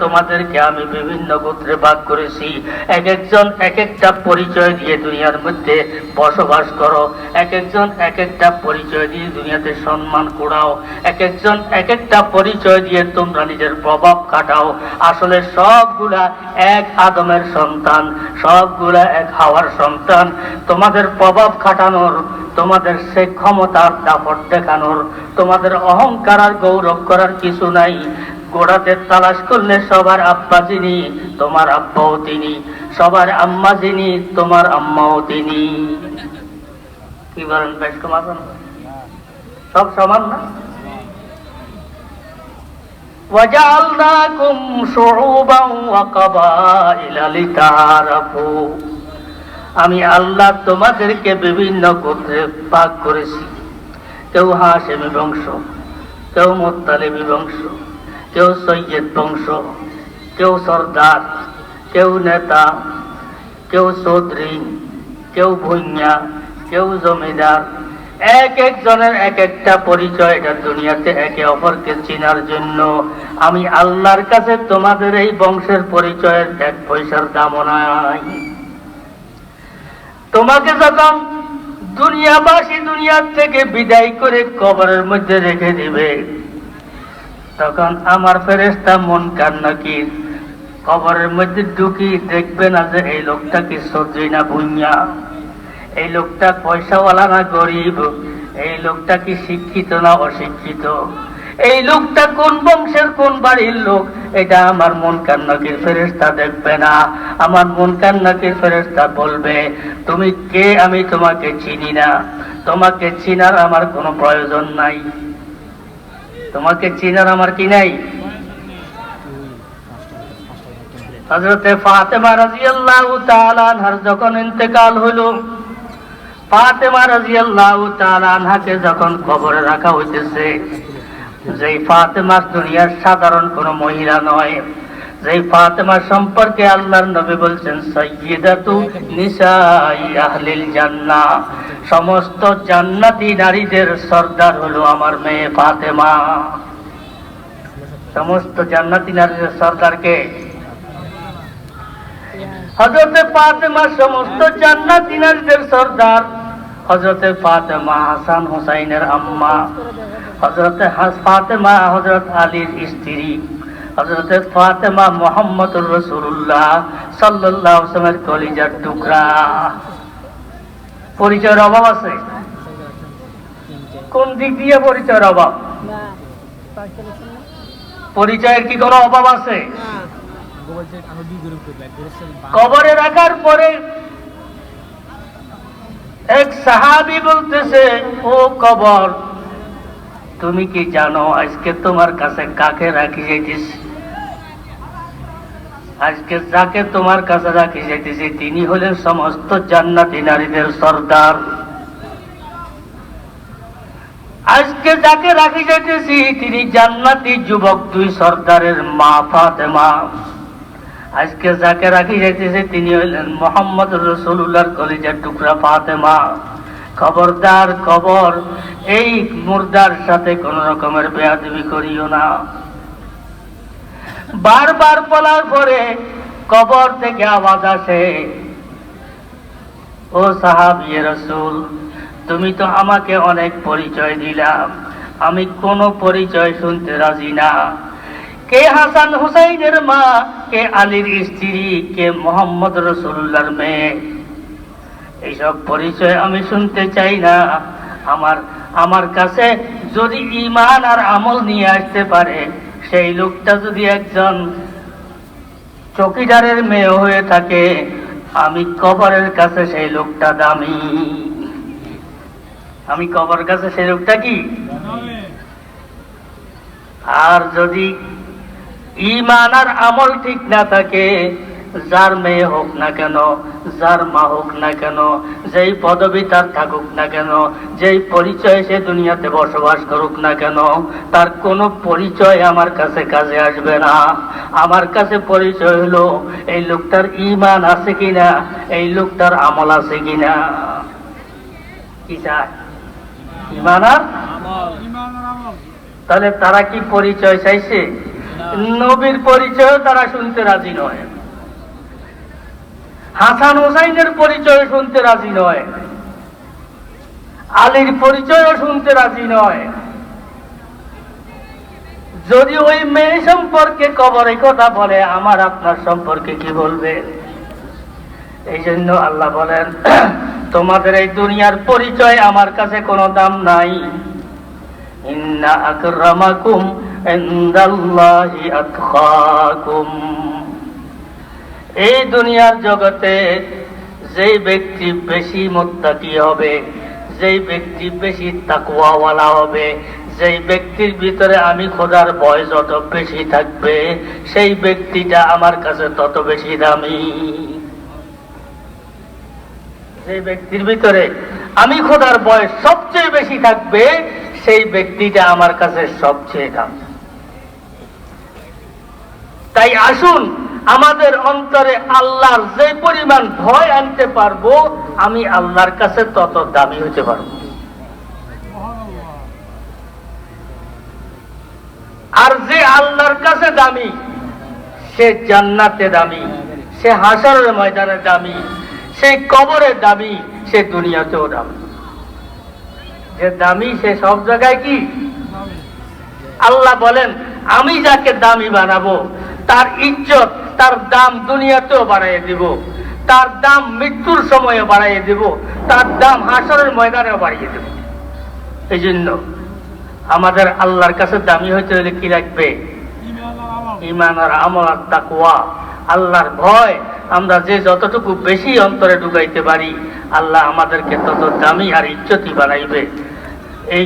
তোমাদেরকে আমি বিভিন্ন গোত্রে ভাগ করেছি। এক একজন এক একটা পরিচয় দিয়ে দুনিয়ার মধ্যে বসবাস করো। এক একজন এক একটা পরিচয় দিয়ে দুনিয়াতে সম্মান কুড়াও। এক একজন এক একটা পরিচয় দিয়ে তোমরা নিজের প্রভাব কাটাও। আসলে সবগুলা এক আদমের সন্তান, সবগুলা এক হাওয়ার সন্তান। তোমাদের প্রভাব খাটানোর, তোমাদের সে ক্ষমতার দাপট দেখানোর, তোমাদের অহংকার আর গৌরব করার কিছু নাই। গোড়াতে তালাশ করলে সবার আব্বা যিনি তোমার আব্বাও তিনি সবার আম্মা যিনি তোমার আম্মাও তিনি কি বলেন বেশ সমাধান সব সমান না وجعلناكم شعوبا وقبائل لتعارفوا আমি আল্লাহ তোমাদেরকে বিভিন্ন গোত্রে ভাগ করেছি কেউ হাসেমি বংশ কেউ মোত্তালিবি বংশ কেউ সৈয়দ বংশ, কেউ সর্দার, কেউ নেতা, কেউ চৌধুরী, কেউ ভুইয়া কেউ জমিদার। এক একজনের এক একটা পরিচয় এটা দুনিয়াতে একে অপরকে চিনার জন্য। আমি আল্লাহর কাছে তোমাদের এই বংশের পরিচয়ের এক পয়সার দামও নাই। তোমাকে যখন দুনিয়াবাসী দুনিয়ার থেকে বিদায় করে কবরের মধ্যে রেখে দিবে তখন আমার ফেরেস্তা মন কান্না কি? কবরের মধ্যে ঢুকি দেখবে না যে এই লোকটা কি সবজি না ভুইয়া এই লোকটা পয়সাওয়ালা না গরিব? এই লোকটা কি শিক্ষিত না অশিক্ষিত? এই লোকটা কোন বংশের কোন বাড়ির লোক? এটা আমার মন কান্নাকির ফেরেস্তা দেখবে না? আমার মন কান্নাকির ফেরেস্তা বলবে? তুমি কে? আমি তোমাকে চিনি না। তোমাকে চিনার আমার কোনো প্রয়োজন নাই। তোমাকে চিনার আমার কি নাই? যখন ইন্তেকাল আনহাকে যখন কবরে রাখা হইতেছে, যেই ফাতেমা দুনিয়ার সাধারণ কোন মহিলা নয় যেই ফাতেমা সম্পর্কে আল্লাহর নবী বলছেন, সাইয়্যিদাতু নিসাই আহলিল জান্নাহ সমস্ত জান্নাতি নারীদের সর্দার হলো আমার মেয়ে ফাতেমা। সমস্ত জান্নাতি নারীদের সর্দারকে হজরতে ফাতেমা, সমস্ত জান্নাতি নারীদের সর্দার হজরতে ফাতেমা হাসান হুসাইনের আম্মা হজরতে ফাতেমা হজরত আলীর স্ত্রী। হজরতে ফাতেমা মোহাম্মদুর রসুল্লাহ সাল্লাহ আসলামের কলিজার টুকরা। পরিচয়ের অভাব আছে? কোন দিক দিয়ে পরিচয়ের অভাব? পরিচয়ের কি কোনো অভাব আছে? কবরে রাখার পরে এক সাহাবি বলতেছে ও কবর তুমি কি জানো আজকে তোমার কাছে কাকে রাখি যাইতেছি? আজকে যাকে তোমার কাছে রাখি যাইতেছি, তিনি হলেন সমস্ত জান্নাতি নারীদের সর্দার। আজকে যাকে রাখি যাইতেছি, তিনি জান্নাতি যুবক দুই সর্দারের মা ফাতেমা। আজকে যাকে রাখি যাইতেছে, তিনি হলেন মোহাম্মদ রসুল্লাহর কলেজের টুকরা ফাতেমা। খবরদার খবর, এই মুর্দার সাথে কোন রকমের বেয়াদবি করিও না। বারবার বলার পরে কবর থেকে আওয়াজ আসে, ও সাহাবিয়ে রসুল, তুমি তো আমাকে অনেক পরিচয় দিলাম আমি কোনো পরিচয় শুনতে রাজি না। কে হাসান হুসাইনের মা, কে আলীর স্ত্রী, কে মোহাম্মদ রসুল্লার মেয়ে? এইসব পরিচয় আমি শুনতে চাই না। আমার আমার কাছে যদি ইমান আর আমল নিয়ে আসতে পারে, সেই লোকটা যদি একজন চকিদারের মেয়ে হয়ে থাকে, আমি কবরের কাছে সেই লোকটা দামি। আমি কবরের কাছে সেই লোকটা কি? আর যদি ইমান আর আমল ঠিক না থাকে যার মেয়ে হোক না কেন যার মা হোক না কেন যেই পদবি তার থাকুক না কেন যেই পরিচয় সে দুনিয়াতে বসবাস করুক না কেন তার কোনো পরিচয় আমার কাছে কাজে আসবে না। আমার কাছে পরিচয় হলো এই লোকটার ইমান আছে কিনা এই লোকটার আমল আছে কিনা। কি চায়? ইমান আর? তাহলে তারা কি পরিচয় চাইছে? নবীর পরিচয় তারা শুনতে রাজি নয়। হাসান হোসাইনের পরিচয় শুনতে রাজি নয়। আলীর পরিচয়ও শুনতে রাজি নয়। যদি ওই মেয়ে সম্পর্কে কবরে কথা বলে, আমার আপনার সম্পর্কে কি বলবে? এই জন্য আল্লাহ বলেন, তোমাদের এই দুনিয়ার পরিচয় আমার কাছে কোনো দাম নাই। ইন্না আকরামাকুম ইনদাল্লাহি আতকাকুম এই দুনিয়ার জগতে যেই ব্যক্তি বেশি মুত্তাকি হবে, যেই ব্যক্তি বেশি তাকওয়াওয়ালা হবে, যেই ব্যক্তির ভিতরে আমি খোদার ভয় যত বেশি থাকবে, সেই ব্যক্তিটা আমার কাছে তত বেশি দামি। যে ব্যক্তির ভিতরে আমি খোদার বয়স সবচেয়ে বেশি থাকবে, সেই ব্যক্তিটা আমার কাছে সবচেয়ে দাম। তাই আসুন আমাদের অন্তরে আল্লাহর যে পরিমাণ ভয় আনতে পারব, আমি আল্লাহর কাছে তত দামি হতে পারব। আর যে আল্লাহর কাছে দামি, সে জান্নাতে দামি, সে হাসারের ময়দানে দামি, সে কবরে দামি, সে দুনিয়াতেও দামি। যে দামি, সে সব জায়গায় কি? আল্লাহ বলেন, আমি যাকে দামি বানাবো তার ইজ্জত, তার দাম দুনিয়াতেও বাড়াইয়ে দিব। তার দাম মৃত্যুর সময়ে বাড়াইয়ে দিব। তার দাম হাসরের ময়দানেও বাড়িয়ে দেব। এই জন্য আমাদের আল্লাহর কাছে দামি হইতে হলে কি রাখবে ইমান আর আমল আর তাকুয়া আল্লাহর ভয়, আমরা যে যতটুকু বেশি অন্তরে ঢুকাইতে পারি, আল্লাহ আমাদেরকে তত দামি আর ইজ্জতি বানাইবে। এই